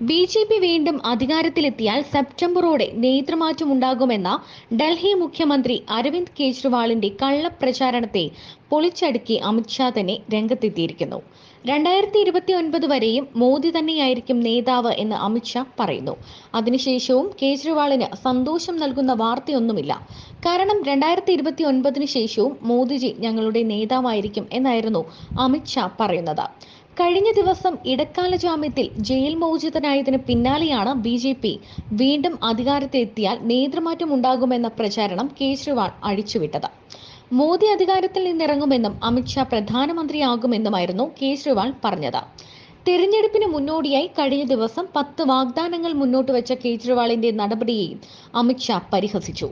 B J P വീണ്ടും അധികാരത്തിലെത്തിയാൽ സെപ്റ്റംബറോടെ നേതൃമാറ്റമുണ്ടാകുമെന്ന ഡൽഹി മുഖ്യമന്ത്രി അരവിന്ദ് കെജ്രിവാളിന്റെ കള്ളപ്രചാരണത്തെ പൊളിച്ചടുക്കി അമിത്ഷാ തന്നെ രംഗത്തെത്തിയിരിക്കുന്നു. രണ്ടായിരത്തി ഇരുപത്തി ഒൻപത് വരെയും മോദി തന്നെയായിരിക്കും നേതാവ് എന്ന് അമിത്ഷാ പറയുന്നു. അതിനുശേഷവും കേജ്രിവാളിന് സന്തോഷം നൽകുന്ന വാർത്തയൊന്നുമില്ല. കാരണം രണ്ടായിരത്തി ഇരുപത്തി ഒൻപതിനു ശേഷവും മോദിജി ഞങ്ങളുടെ നേതാവായിരിക്കും എന്നായിരുന്നു അമിത്ഷാ പറയുന്നത്. കഴിഞ്ഞ ദിവസം ഇടക്കാല ജാമ്യത്തിൽ ജയിൽ മോചിതനായതിന് പിന്നാലെയാണ് ബി ജെ പി. വീണ്ടും അധികാരത്തിലെത്തിയാൽ നേതൃമാറ്റം ഉണ്ടാകുമെന്ന പ്രചാരണം കേജ്രിവാൾ അഴിച്ചുവിട്ടത്. മോദി അധികാരത്തിൽ നിന്നിറങ്ങുമെന്നും അമിത്ഷാ പ്രധാനമന്ത്രിയാകുമെന്നുമായിരുന്നു കേജ്രിവാൾ പറഞ്ഞത്. തെരഞ്ഞെടുപ്പിന് മുന്നോടിയായി കഴിഞ്ഞ ദിവസം പത്ത് വാഗ്ദാനങ്ങൾ മുന്നോട്ട് വെച്ച കേജ്രിവാളിന്റെ നടപടിയെയും അമിത്ഷാ പരിഹസിച്ചു.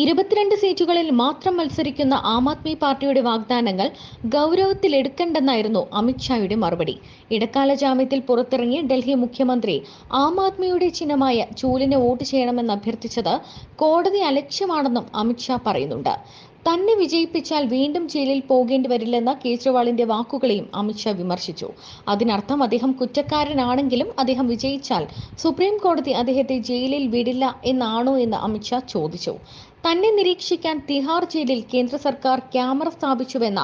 ഇരുപത്തിരണ്ട് സീറ്റുകളിൽ മാത്രം മത്സരിക്കുന്ന ആം ആദ്മി പാർട്ടിയുടെ വാഗ്ദാനങ്ങൾ ഗൗരവത്തിലെടുക്കണ്ടെന്നായിരുന്നു അമിത്ഷായുടെ മറുപടി. ഇടക്കാല ജാമ്യത്തിൽ പുറത്തിറങ്ങി ഡൽഹി മുഖ്യമന്ത്രി ആം ആദ്മിയുടെ ചിഹ്നമായ ചൂലിനെ വോട്ട് ചെയ്യണമെന്ന് അഭ്യർത്ഥിച്ചത് കോടതി അലക്ഷ്യമാണെന്നും അമിത്ഷാ പറയുന്നുണ്ട്. തന്നെ വിജയിപ്പിച്ചാൽ വീണ്ടും ജയിലിൽ പോകേണ്ടി വരില്ലെന്ന കേജ്രിവാളിന്റെ വാക്കുകളെയും അമിത്ഷാ വിമർശിച്ചു. അതിനർത്ഥം അദ്ദേഹം കുറ്റക്കാരനാണെങ്കിലും അദ്ദേഹം വിജയിച്ചാൽ സുപ്രീം കോടതി അദ്ദേഹത്തെ ജയിലിൽ വിടില്ല എന്നാണോ എന്ന് അമിത്ഷാ ചോദിച്ചു. തന്നെ നിരീക്ഷിക്കാൻ തിഹാർ ജയിലിൽ കേന്ദ്ര സർക്കാർ ക്യാമറ സ്ഥാപിച്ചുവെന്ന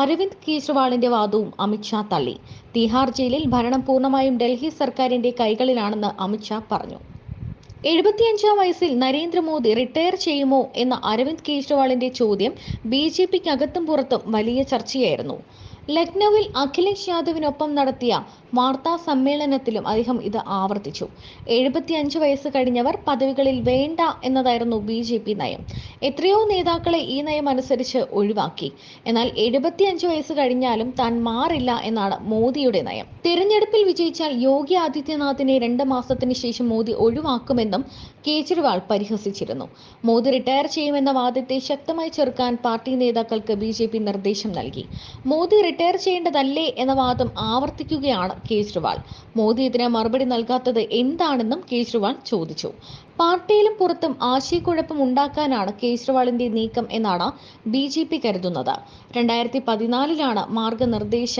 അരവിന്ദ് കേജ്രിവാളിന്റെ വാദവും അമിത്ഷാ തള്ളി. തിഹാർ ജയിലിൽ ഭരണം പൂർണമായും ഡൽഹി സർക്കാരിന്റെ കൈകളിലാണെന്ന് അമിത്ഷാ പറഞ്ഞു. എഴുപത്തിയഞ്ചാം വയസ്സിൽ നരേന്ദ്രമോദി റിട്ടയർ ചെയ്യുമോ എന്ന അരവിന്ദ് കെജ്രിവാളിന്റെ ചോദ്യം ബി ജെ പിക്കകത്തും പുറത്തും വലിയ ചർച്ചയായിരുന്നു. ലക്നൌവിൽ അഖിലേഷ് യാദവിനൊപ്പം നടത്തിയ വാർത്താ സമ്മേളനത്തിലും അദ്ദേഹം ഇത് ആവർത്തിച്ചു. എഴുപത്തിയഞ്ച് വയസ്സ് കഴിഞ്ഞവർ പദവികളിൽ വേണ്ട എന്നതായിരുന്നു ബി ജെ പി നയം. എത്രയോ നേതാക്കളെ ഈ നയം അനുസരിച്ച് ഒഴിവാക്കി. എന്നാൽ എഴുപത്തിയഞ്ച് വയസ്സ് കഴിഞ്ഞാലും താൻ മാറില്ല എന്നാണ് മോദിയുടെ നയം. തിരഞ്ഞെടുപ്പിൽ വിജയിച്ചാൽ യോഗി ആദിത്യനാഥിനെ രണ്ട് മാസത്തിന് ശേഷം മോദി ഒഴിവാക്കുമെന്നും കേജ്രിവാൾ പരിഹസിച്ചിരുന്നു. മോദി റിട്ടയർ ചെയ്യുമെന്ന വാദത്തെ ശക്തമായി ചെറുക്കാൻ പാർട്ടി നേതാക്കൾക്ക് ബി നിർദ്ദേശം നൽകി. മോദി റിട്ടയർ ചെയ്യേണ്ടതല്ലേ എന്ന വാദം ആവർത്തിക്കുകയാണ് കേജ്രിവാൾ. മോദി ഇതിന് മറുപടി നൽകാത്തത് എന്താണെന്നും കേജ്രിവാൾ ചോദിച്ചു. പാർട്ടിയിലും പുറത്തും ആശയക്കുഴപ്പം ഉണ്ടാക്കാനാണ് കേജ്രിവാളിന്റെ നീക്കം എന്നാണ് ബി ജെ പി കരുതുന്നത്. രണ്ടായിരത്തി പതിനാലിലാണ് മാർഗനിർദ്ദേശ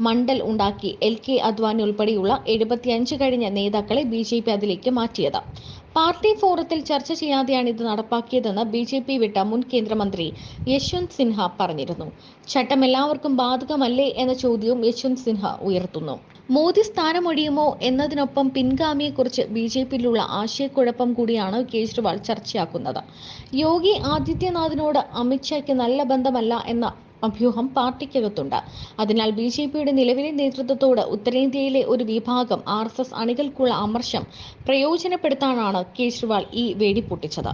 മണ്ഡൽ ഉണ്ടാക്കി. എൽ കെ അദ്വാനി ഉൾപ്പെടെയുള്ള എഴുപത്തിയഞ്ച് കഴിഞ്ഞ നേതാക്കളെ ബി ജെ പി അതിലേക്ക് മാറ്റിയത്. പാർട്ടി ഫോറത്തിൽ ചർച്ച ചെയ്യാതെയാണ് ഇത് നടപ്പാക്കിയതെന്ന് ബി ജെ പി വിട്ട മുൻ കേന്ദ്രമന്ത്രി യശ്വന്ത് സിൻഹ പറഞ്ഞിരുന്നു. ചട്ടം എല്ലാവർക്കും ബാധകമല്ലേ എന്ന ചോദ്യവും യശ്വന്ത് സിൻഹ ഉയർത്തുന്നു. മോദി സ്ഥാനമൊഴിയുമോ എന്നതിനൊപ്പം പിൻഗാമിയെക്കുറിച്ച് ബി ജെ പിയിലുള്ള ആശയക്കുഴപ്പം കൂടിയാണ് കേജ്രിവാൾ ചർച്ചയാക്കുന്നത്. യോഗി ആദിത്യനാഥിനോട് അമിത്ഷായ്ക്ക് നല്ല ബന്ധമല്ല എന്ന അഭ്യൂഹം പാർട്ടിക്കകത്തുണ്ട്. അതിനാൽ ബി ജെ പിയുടെ നിലവിലെ നേതൃത്വത്തോട് ഉത്തരേന്ത്യയിലെ ഒരു വിഭാഗം ആർ എസ് എസ് അണികൾക്കുള്ള അമർഷം പ്രയോജനപ്പെടുത്താനാണ് കേജ്രിവാൾ ഈ വെടിപൊട്ടിച്ചത്